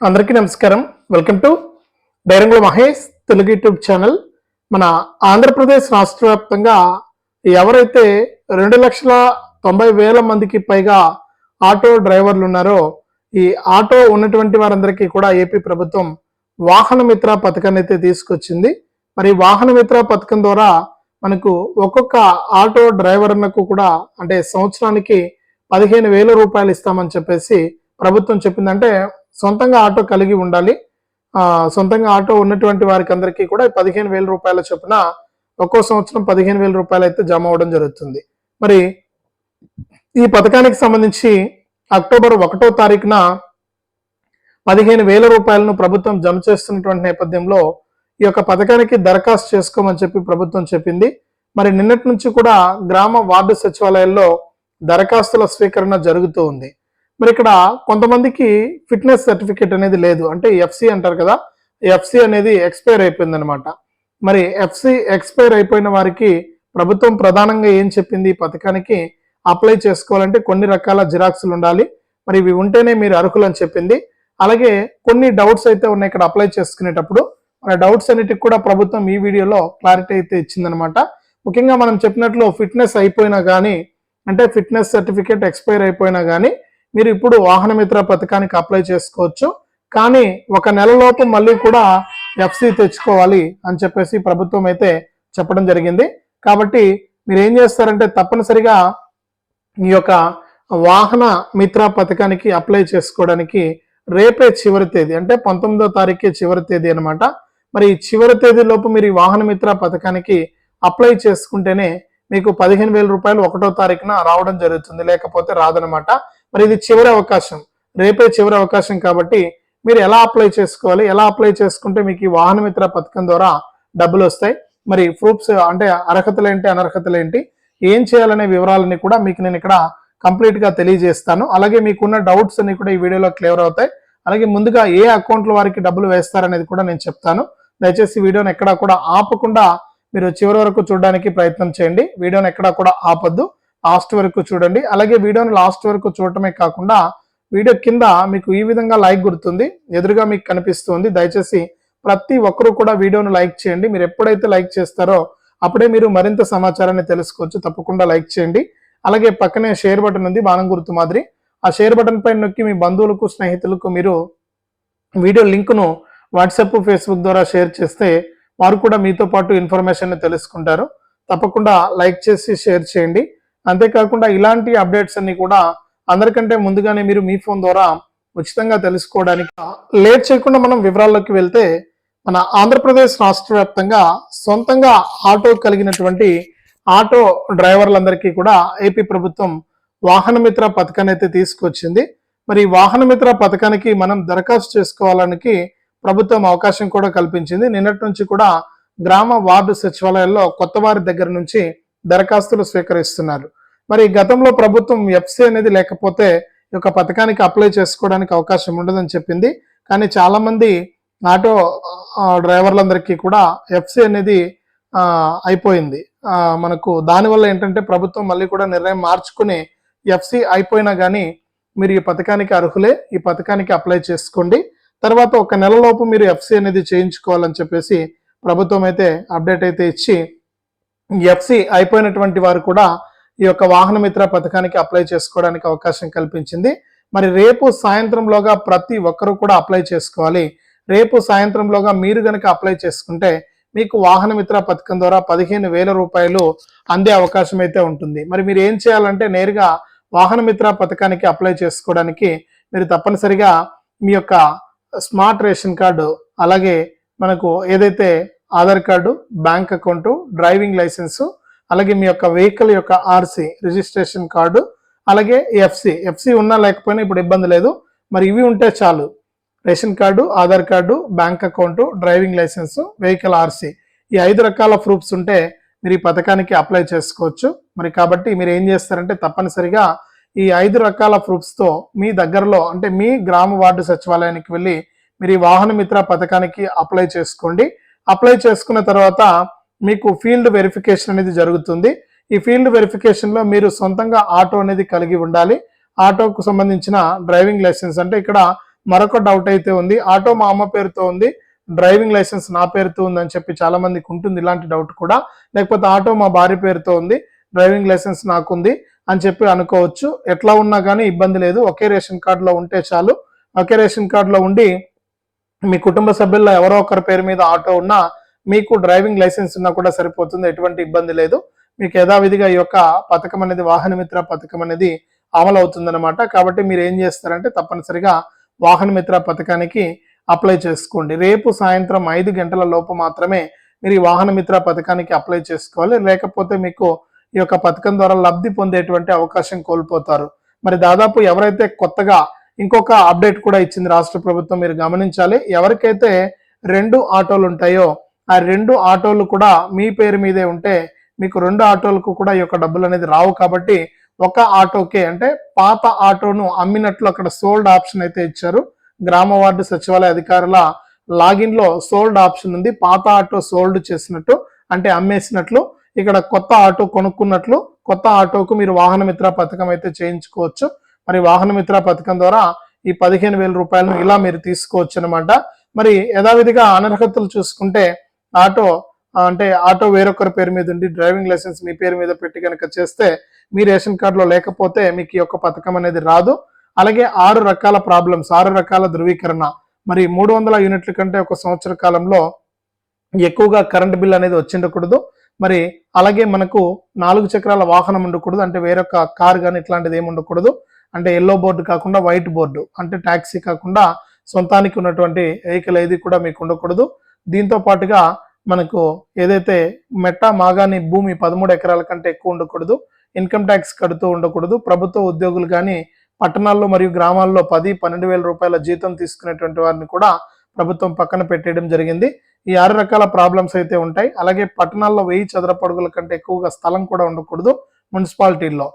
అందరికీ నమస్కారం. Welcome to డైరంగుల Mahesh Telugu YouTube channel. మన ఆంధ్రప్రదేశ్ రాష్ట్ర వ్యాప్తంగా ఎవరైతే రెండు లక్షల తొంభై వేల మందికి పైగా ఆటో డ్రైవర్లు ఉన్నారో ఈ ఆటో ఉన్నటువంటి వారందరికీ కూడా ఏపీ ప్రభుత్వం వాహన మిత్ర పథకాన్ని అయితే తీసుకొచ్చింది. మరి వాహన మిత్ర పథకం ద్వారా మనకు ఒక్కొక్క ఆటో డ్రైవర్లకు కూడా అంటే సంవత్సరానికి పదిహేను వేల రూపాయలు ఇస్తామని చెప్పేసి ప్రభుత్వం చెప్పిందంటే సొంతంగా ఆటో కలిగి ఉండాలి. సొంతంగా ఆటో ఉన్నటువంటి వారికి అందరికీ కూడా పదిహేను వేల రూపాయల చొప్పున ఒక్కో సంవత్సరం పదిహేను వేల రూపాయలు అయితే జమ అవడం జరుగుతుంది. మరి ఈ పథకానికి సంబంధించి అక్టోబర్ ఒకటో తారీఖున పదిహేను వేల రూపాయలను ప్రభుత్వం జమ చేస్తున్నటువంటి నేపథ్యంలో ఈ యొక్క పథకానికి దరఖాస్తు చేసుకోమని చెప్పి ప్రభుత్వం చెప్పింది. మరి నిన్నటి నుంచి కూడా గ్రామ వార్డు సచివాలయాల్లో దరఖాస్తుల స్వీకరణ జరుగుతూ ఉంది. మరి ఇక్కడ కొంతమందికి ఫిట్నెస్ సర్టిఫికేట్ అనేది లేదు. అంటే ఎఫ్సి అంటారు కదా ఎఫ్సి అనేది ఎక్స్పైర్ అయిపోయింది అనమాట మరి ఎఫ్సి ఎక్స్పైర్ అయిపోయిన వారికి ప్రభుత్వం ప్రధానంగా ఏం చెప్పింది? ఈ పథకానికి అప్లై చేసుకోవాలంటే కొన్ని రకాల జిరాక్స్లు ఉండాలి. మరి ఇవి ఉంటేనే మీరు అర్హులు అని చెప్పింది. అలాగే కొన్ని డౌట్స్ అయితే ఉన్నాయి ఇక్కడ అప్లై చేసుకునేటప్పుడు. మన డౌట్స్ అన్నిటికి కూడా ప్రభుత్వం ఈ వీడియోలో క్లారిటీ అయితే ఇచ్చిందనమాట ముఖ్యంగా మనం చెప్పినట్లు ఫిట్నెస్ అయిపోయినా కానీ అంటే ఫిట్నెస్ సర్టిఫికేట్ ఎక్స్పైర్ అయిపోయినా కానీ మీరు ఇప్పుడు వాహన మిత్ర పథకానికి అప్లై చేసుకోవచ్చు. కానీ ఒక నెలలోపు మళ్ళీ కూడా ఎఫ్సి తెచ్చుకోవాలి అని చెప్పేసి ప్రభుత్వం అయితే చెప్పడం జరిగింది. కాబట్టి మీరు ఏం చేస్తారంటే తప్పనిసరిగా ఈ యొక్క వాహన మిత్ర పథకానికి అప్లై చేసుకోవడానికి రేపే చివరి తేదీ అంటే పంతొమ్మిదో తారీఖే చివరి తేదీ అనమాట మరి ఈ చివరి తేదీ లోపు మీరు ఈ వాహన మిత్ర పథకానికి అప్లై చేసుకుంటేనే మీకు పదిహేను వేల రూపాయలు ఒకటో తారీఖున రావడం జరుగుతుంది. లేకపోతే రాదనమాట మరి ఇది చివరి అవకాశం. రేపే చివరి అవకాశం కాబట్టి మీరు ఎలా అప్లై చేసుకోవాలి ఎలా అప్లై చేసుకుంటే మీకు ఈ వాహన మిత్ర పథకం ద్వారా డబ్బులు వస్తాయి మరి ప్రూఫ్స్ అంటే అర్హతలు ఏంటి అనర్హతలు ఏంటి ఏం చేయాలనే వివరాలన్నీ కూడా మీకు నేను ఇక్కడ కంప్లీట్గా తెలియజేస్తాను. అలాగే మీకున్న డౌట్స్ అన్ని కూడా ఈ వీడియోలో క్లియర్ అవుతాయి. అలాగే ముందుగా ఏ అకౌంట్ల వారికి డబ్బులు వేస్తారనేది కూడా నేను చెప్తాను. దయచేసి వీడియోని ఎక్కడా కూడా ఆపకుండా మీరు చివరి వరకు చూడడానికి ప్రయత్నం చేయండి. వీడియోని ఎక్కడా కూడా ఆపొద్దు. లాస్ట్ వరకు చూడండి. అలాగే వీడియోని లాస్ట్ వరకు చూడటమే కాకుండా వీడియో కింద మీకు ఈ విధంగా లైక్ గుర్తుంది ఎదురుగా మీకు కనిపిస్తుంది. దయచేసి ప్రతి ఒక్కరూ కూడా వీడియోను లైక్ చేయండి. మీరు ఎప్పుడైతే లైక్ చేస్తారో అప్పుడే మీరు మరింత సమాచారాన్ని తెలుసుకోవచ్చు. తప్పకుండా లైక్ చేయండి. అలాగే పక్కనే షేర్ బటన్ ఉంది బాణం గుర్తు మాదిరి. ఆ షేర్ బటన్ పైన నొక్కి మీ బంధువులకు స్నేహితులకు మీరు వీడియో లింక్ను వాట్సాప్ ఫేస్బుక్ ద్వారా షేర్ చేస్తే వారు కూడా మీతో పాటు ఇన్ఫర్మేషన్ తెలుసుకుంటారు. తప్పకుండా లైక్ చేసి షేర్ చేయండి. అంతేకాకుండా ఇలాంటి అప్డేట్స్ అన్ని కూడా అందరికంటే ముందుగానే మీరు మీ ఫోన్ ద్వారా ఉచితంగా తెలుసుకోవడానికి లేట్ చేయకుండా మనం వివరాల్లోకి వెళ్తే మన ఆంధ్రప్రదేశ్ రాష్ట్ర వ్యాప్తంగా సొంతంగా ఆటో కలిగినటువంటి ఆటో డ్రైవర్లందరికీ కూడా ఏపీ ప్రభుత్వం వాహన మిత్ర పథకాన్ని అయితే తీసుకొచ్చింది. మరి వాహనమిత్ర వాహన మిత్ర పథకానికి మనం దరఖాస్తు చేసుకోవడానికి ప్రభుత్వం అవకాశం కూడా కల్పించింది. నిన్నటి నుంచి కూడా గ్రామ వార్డు సచివాలయాల్లో కొత్త వారి దగ్గర నుంచి దరఖాస్తులు స్వీకరిస్తున్నారు. మరి గతంలో ప్రభుత్వం ఎఫ్సి అనేది లేకపోతే ఈ యొక్క పథకానికి అప్లై చేసుకోవడానికి అవకాశం ఉండదని చెప్పింది. కానీ చాలామంది ఆటో డ్రైవర్లందరికీ కూడా ఎఫ్సి అనేది అయిపోయింది. మనకు దానివల్ల ఏంటంటే ప్రభుత్వం మళ్ళీ కూడా నిర్ణయం మార్చుకుని ఎఫ్సి అయిపోయినా కానీ మీరు ఈ పథకానికి అర్హులే ఈ పథకానికి అప్లై చేసుకోండి. తర్వాత ఒక నెలలోపు మీరు ఎఫ్సి అనేది చేయించుకోవాలని చెప్పేసి ప్రభుత్వం అయితే అప్డేట్ అయితే ఇచ్చి ఎఫ్సి అయిపోయినటువంటి వారు కూడా ఈ యొక్క వాహన మిత్ర పథకానికి అప్లై చేసుకోవడానికి అవకాశం కల్పించింది. మరి రేపు సాయంత్రంలోగా ప్రతి ఒక్కరూ కూడా అప్లై చేసుకోవాలి. రేపు సాయంత్రంలోగా మీరు గనక అప్లై చేసుకుంటే మీకు వాహన మిత్ర పథకం ద్వారా పదిహేను వేల రూపాయలు అందే అవకాశం అయితే ఉంటుంది. మరి మీరు ఏం చేయాలంటే నేరుగా వాహన మిత్ర పథకానికి అప్లై చేసుకోవడానికి మీరు తప్పనిసరిగా మీ యొక్క స్మార్ట్ రేషన్ కార్డు అలాగే మనకు ఏదైతే Aadhaar card bank account driving licence అలాగే మీ యొక్క వెహికల్ యొక్క ఆర్సీ రిజిస్ట్రేషన్ కార్డు అలాగే ఎఫ్సి. ఎఫ్సి ఉన్నా లేకపోయినా ఇప్పుడు ఇబ్బంది లేదు. మరి ఇవి ఉంటే చాలు. Ration card Aadhaar card bank account driving licence vehicle RC. ఈ ఐదు రకాల ప్రూఫ్స్ ఉంటే మీరు ఈ పథకానికి అప్లై చేసుకోవచ్చు. మరి కాబట్టి మీరు ఏం చేస్తారంటే తప్పనిసరిగా ఈ ఐదు రకాల ప్రూఫ్స్తో మీ దగ్గరలో అంటే మీ గ్రామ వార్డు సచివాలయానికి వెళ్ళి మీరు ఈ వాహన మిత్ర పథకానికి అప్లై చేసుకోండి. అప్లై చేసుకున్న తర్వాత మీకు ఫీల్డ్ వెరిఫికేషన్ అనేది జరుగుతుంది. ఈ ఫీల్డ్ వెరిఫికేషన్లో మీరు సొంతంగా ఆటో అనేది కలిగి ఉండాలి. ఆటోకు సంబంధించిన డ్రైవింగ్ లైసెన్స్ అంటే ఇక్కడ మరొక డౌట్ అయితే ఉంది. ఆటో మా అమ్మ పేరుతో ఉంది. డ్రైవింగ్ లైసెన్స్ నా పేరుతో ఉందని చెప్పి చాలా మందికి ఉంటుంది ఇలాంటి డౌట్ కూడా. లేకపోతే ఆటో మా భార్య పేరుతో ఉంది. డ్రైవింగ్ లైసెన్స్ నాకుంది అని చెప్పి అనుకోవచ్చు. ఎట్లా ఉన్నా కానీ ఇబ్బంది లేదు. ఒకే రేషన్ కార్డులో ఉంటే చాలు. ఒకే రేషన్ కార్డులో ఉండి మీ కుటుంబ సభ్యుల్లో ఎవరో ఒకరి పేరు మీద ఆటో ఉన్నా మీకు డ్రైవింగ్ లైసెన్స్ ఉన్నా కూడా సరిపోతుంది ఎటువంటి ఇబ్బంది లేదు. మీకు యథావిధిగా ఈ యొక్క పథకం అనేది వాహనమిత్ర పథకం అనేది అమలు అవుతుందన్నమాట కాబట్టి మీరు ఏం చేస్తారంటే తప్పనిసరిగా వాహనమిత్ర పథకానికి అప్లై చేసుకోండి. రేపు సాయంత్రం ఐదు గంటల లోపు మాత్రమే మీరు ఈ వాహనమిత్ర పథకానికి అప్లై చేసుకోవాలి. లేకపోతే మీకు ఈ యొక్క పథకం ద్వారా లబ్ధి పొందేటువంటి అవకాశం కోల్పోతారు. మరి దాదాపు ఎవరైతే కొత్తగా ఇంకొక అప్డేట్ కూడా ఇచ్చింది రాష్ట్ర ప్రభుత్వం. మీరు గమనించాలి ఎవరికైతే రెండు ఆటోలు ఉంటాయో ఆ రెండు ఆటోలు కూడా మీ పేరు మీదే ఉంటే మీకు రెండు ఆటోలకు కూడా ఈ యొక్క డబ్బులు అనేది రావు కాబట్టి ఒక ఆటోకే అంటే పాత ఆటోను అమ్మినట్లు అక్కడ సోల్డ్ ఆప్షన్ అయితే ఇచ్చారు. గ్రామ వార్డు సచివాలయ అధికారుల లాగిన్లో సోల్డ్ ఆప్షన్ ఉంది. పాత ఆటో సోల్డ్ చేసినట్టు అంటే అమ్మేసినట్లు ఇక్కడ కొత్త ఆటో కొనుక్కున్నట్లు కొత్త ఆటోకు మీరు వాహన మిత్ర పథకం అయితే చేయించుకోవచ్చు. మరి వాహన మిత్ర పథకం ద్వారా ఈ పదిహేను వేల రూపాయలను ఇలా మీరు తీసుకోవచ్చు అనమాట మరి యథావిధిగా అనర్హతలు చూసుకుంటే ఆటో అంటే ఆటో వేరొకరి పేరు మీద ఉండి డ్రైవింగ్ లైసెన్స్ మీ పేరు మీద పెట్టి కనుక చేస్తే మీ రేషన్ కార్డులో లేకపోతే మీకు ఈ యొక్క పథకం అనేది రాదు. అలాగే ఆరు రకాల ప్రాబ్లమ్స్ ఆరు రకాల ధృవీకరణ. మరి మూడు వందల యూనిట్ల కంటే ఒక సంవత్సర కాలంలో ఎక్కువగా కరెంట్ బిల్ అనేది వచ్చిండకూడదు. మరి అలాగే మనకు నాలుగు చక్రాల వాహనం ఉండకూడదు. అంటే వేరొక కార్ కానీ ఇట్లాంటిది ఏమి ఉండకూడదు. అంటే ఎల్లో బోర్డు కాకుండా వైట్ బోర్డు అంటే ట్యాక్సీ కాకుండా సొంతానికి ఉన్నటువంటి వెహికల్ ఏది కూడా మీకు ఉండకూడదు. దీంతో పాటుగా మనకు ఏదైతే మెట్ట మాగాని భూమి పదమూడు ఎకరాల కంటే ఎక్కువ ఉండకూడదు. ఇన్కమ్ ట్యాక్స్ కడుతూ ఉండకూడదు. ప్రభుత్వ ఉద్యోగులు కానీ పట్టణాల్లో మరియు గ్రామాల్లో పది పన్నెండు వేల రూపాయల జీతం తీసుకునేటువంటి వారిని కూడా ప్రభుత్వం పక్కన పెట్టేయడం జరిగింది. ఈ ఆరు రకాల ప్రాబ్లమ్స్ అయితే ఉంటాయి. అలాగే పట్టణాల్లో వెయ్యి చదరపడుగుల కంటే ఎక్కువగా స్థలం కూడా ఉండకూడదు మున్సిపాలిటీల్లో.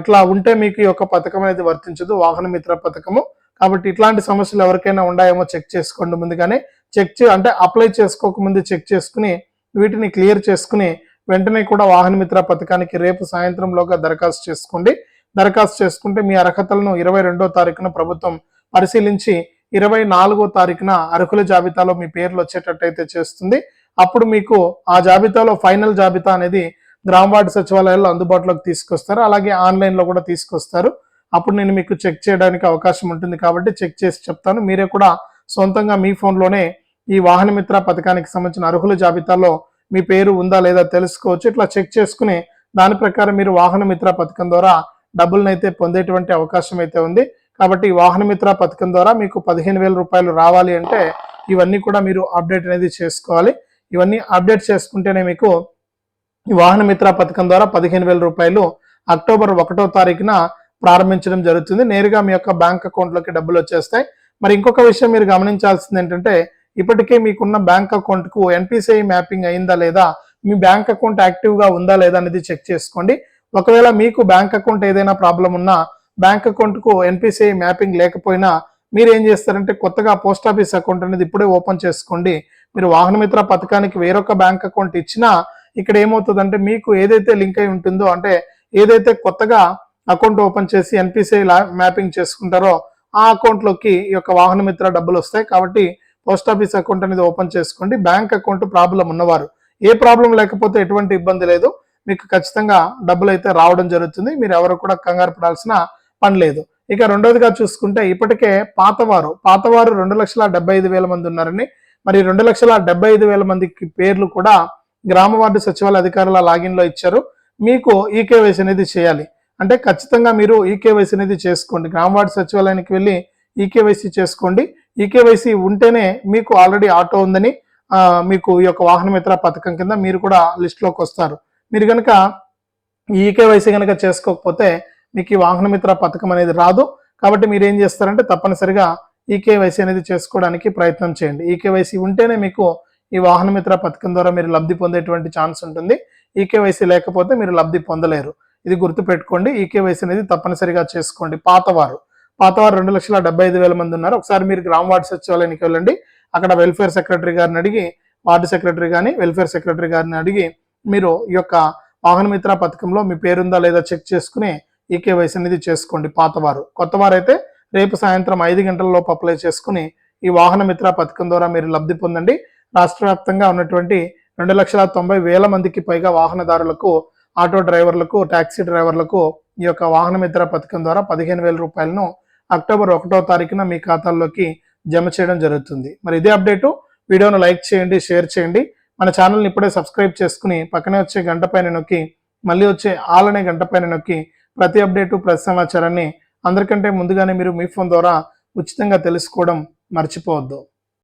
ఇట్లా ఉంటే మీకు ఈ యొక్క పథకం అనేది వర్తించదు వాహన మిత్ర పథకము. కాబట్టి ఇట్లాంటి సమస్యలు ఎవరికైనా ఉన్నాయేమో చెక్ చేసుకోండి ముందుగానే. చెక్ చే అంటే అప్లై చేసుకోక ముందు చెక్ చేసుకుని వీటిని క్లియర్ చేసుకుని వెంటనే కూడా వాహన మిత్ర పథకానికి రేపు సాయంత్రంలోగా దరఖాస్తు చేసుకోండి. దరఖాస్తు చేసుకుంటే మీ అర్హతలను ఇరవై రెండో తారీఖున ప్రభుత్వం పరిశీలించి ఇరవై నాలుగో తారీఖున అర్హుల జాబితాలో మీ పేర్లు వచ్చేటట్టయితే చేస్తుంది. అప్పుడు మీకు ఆ జాబితాలో ఫైనల్ జాబితా అనేది గ్రామ వార్డు సచివాలయాల్లో అందుబాటులోకి తీసుకొస్తారు. అలాగే ఆన్లైన్లో కూడా తీసుకొస్తారు. అప్పుడు నేను మీకు చెక్ చేయడానికి అవకాశం ఉంటుంది కాబట్టి చెక్ చేసి చెప్తాను. మీరే కూడా సొంతంగా మీ ఫోన్లోనే ఈ వాహన మిత్ర పథకానికి సంబంధించిన అర్హుల జాబితాలో మీ పేరు ఉందా లేదా తెలుసుకోవచ్చు. ఇట్లా చెక్ చేసుకుని దాని ప్రకారం మీరు వాహన మిత్ర పథకం ద్వారా డబ్బులను అయితే పొందేటువంటి అవకాశం అయితే ఉంది. కాబట్టి ఈ వాహన మిత్ర పథకం ద్వారా మీకు పదిహేను వేల రూపాయలు రావాలి అంటే ఇవన్నీ కూడా మీరు అప్డేట్ అనేది చేసుకోవాలి. ఇవన్నీ అప్డేట్ చేసుకుంటేనే మీకు ఈ వాహన మిత్ర పథకం ద్వారా పదిహేను వేల రూపాయలు అక్టోబర్ ఒకటో తారీఖున ప్రారంభించడం జరుగుతుంది. నేరుగా మీ యొక్క బ్యాంక్ అకౌంట్లోకి డబ్బులు వచ్చేస్తాయి. మరి ఇంకొక విషయం మీరు గమనించాల్సింది ఏంటంటే ఇప్పటికే మీకున్న బ్యాంక్ అకౌంట్కు ఎన్పిసిఐ మ్యాపింగ్ అయిందా లేదా మీ బ్యాంక్ అకౌంట్ యాక్టివ్గా ఉందా లేదా అనేది చెక్ చేసుకోండి. ఒకవేళ మీకు బ్యాంక్ అకౌంట్ ఏదైనా ప్రాబ్లం ఉన్నా బ్యాంక్ అకౌంట్కు ఎన్పిసిఐ మ్యాపింగ్ లేకపోయినా మీరు ఏం చేస్తారంటే కొత్తగా పోస్ట్ ఆఫీస్ అకౌంట్ అనేది ఇప్పుడే ఓపెన్ చేసుకోండి. మీరు వాహన మిత్ర పథకానికి వేరొక బ్యాంక్ అకౌంట్ ఇచ్చినా ఇక్కడ ఏమవుతుందంటే మీకు ఏదైతే లింక్ అయి ఉంటుందో అంటే ఏదైతే కొత్తగా అకౌంట్ ఓపెన్ చేసి ఎన్పిసిఐ మ్యాపింగ్ చేసుకుంటారో ఆ అకౌంట్లోకి ఈ యొక్క వాహన మిత్ర డబ్బులు వస్తాయి. కాబట్టి పోస్ట్ ఆఫీస్ అకౌంట్ అనేది ఓపెన్ చేసుకోండి. బ్యాంక్ అకౌంట్ ప్రాబ్లం ఉన్నవారు. ఏ ప్రాబ్లం లేకపోతే ఎటువంటి ఇబ్బంది లేదు. మీకు ఖచ్చితంగా డబ్బులు అయితే రావడం జరుగుతుంది. మీరు ఎవరు కూడా కంగారు పడాల్సిన పని లేదు. ఇక రెండోదిగా చూసుకుంటే ఇప్పటికే పాతవారు పాతవారు రెండు లక్షల డెబ్బై ఐదు వేల మంది ఉన్నారని మరి రెండు లక్షల డెబ్బై ఐదు వేల మందికి పేర్లు కూడా గ్రామ వార్డు సచివాలయ అధికారుల లాగిన్లో ఇచ్చారు. మీకు ఈకేవైసీ అనేది చేయాలి. అంటే ఖచ్చితంగా మీరు ఈకేవైసీ అనేది చేసుకోండి. గ్రామ వార్డు సచివాలయానికి వెళ్ళి ఈకేవైసీ చేసుకోండి. ఈకేవైసీ ఉంటేనే మీకు ఆల్రెడీ ఆటో ఉందని మీకు ఈ యొక్క వాహన మిత్ర పథకం కింద మీరు కూడా లిస్ట్లోకి వస్తారు. మీరు కనుక ఈకేవైసీ కనుక చేసుకోకపోతే మీకు ఈ వాహన మిత్ర పథకం అనేది రాదు. కాబట్టి మీరు ఏం చేస్తారంటే తప్పనిసరిగా ఈకేవైసీ అనేది చేసుకోవడానికి ప్రయత్నం చేయండి. ఈకేవైసీ ఉంటేనే మీకు ఈ వాహన మిత్ర పథకం ద్వారా మీరు లబ్ధి పొందేటువంటి ఛాన్స్ ఉంటుంది. ఈకేవైసీ లేకపోతే మీరు లబ్ధి పొందలేరు. ఇది గుర్తు పెట్టుకోండి ఈకేవైసీ అనేది తప్పనిసరిగా చేసుకోండి. పాతవారు. పాతవారు రెండు లక్షల డెబ్బై ఐదు వేల మంది ఉన్నారు. ఒకసారి మీరు గ్రామ వార్డు సచివాలయానికి వెళ్ళండి. అక్కడ వెల్ఫేర్ సెక్రటరీ గారిని అడిగి వార్డు సెక్రటరీ కానీ వెల్ఫేర్ సెక్రటరీ గారిని అడిగి మీరు ఈ యొక్క వాహన మిత్ర పథకంలో మీ పేరుందా లేదా చెక్ చేసుకుని ఈ కేవైసీ అనేది చేసుకోండి. పాతవారు. కొత్తవారు అయితే రేపు సాయంత్రం ఐదు గంటలలోపు అప్లై చేసుకుని ఈ వాహన మిత్ర పథకం ద్వారా మీరు లబ్ధి పొందండి. రాష్ట్ర వ్యాప్తంగా ఉన్నటువంటి రెండు లక్షల తొంభై వేల మందికి పైగా వాహనదారులకు ఆటో డ్రైవర్లకు ట్యాక్సీ డ్రైవర్లకు ఈ యొక్క వాహన మిత్ర పథకం ద్వారా పదిహేను వేల రూపాయలను అక్టోబర్ ఒకటో తారీఖున మీ ఖాతాల్లోకి జమ చేయడం జరుగుతుంది. మరి ఇదే అప్డేటు. వీడియోను లైక్ చేయండి షేర్ చేయండి. మన ఛానల్ని ఇప్పుడే సబ్స్క్రైబ్ చేసుకుని పక్కనే వచ్చే గంట పైన నొక్కి మళ్ళీ వచ్చే ఆల్ అనే గంట పైన నొక్కి ప్రతి అప్డేటు ప్రతి సమాచారాన్ని అందరికంటే ముందుగానే మీరు మీ ఫోన్ ద్వారా ఉచితంగా తెలుసుకోవడం మర్చిపోవద్దు.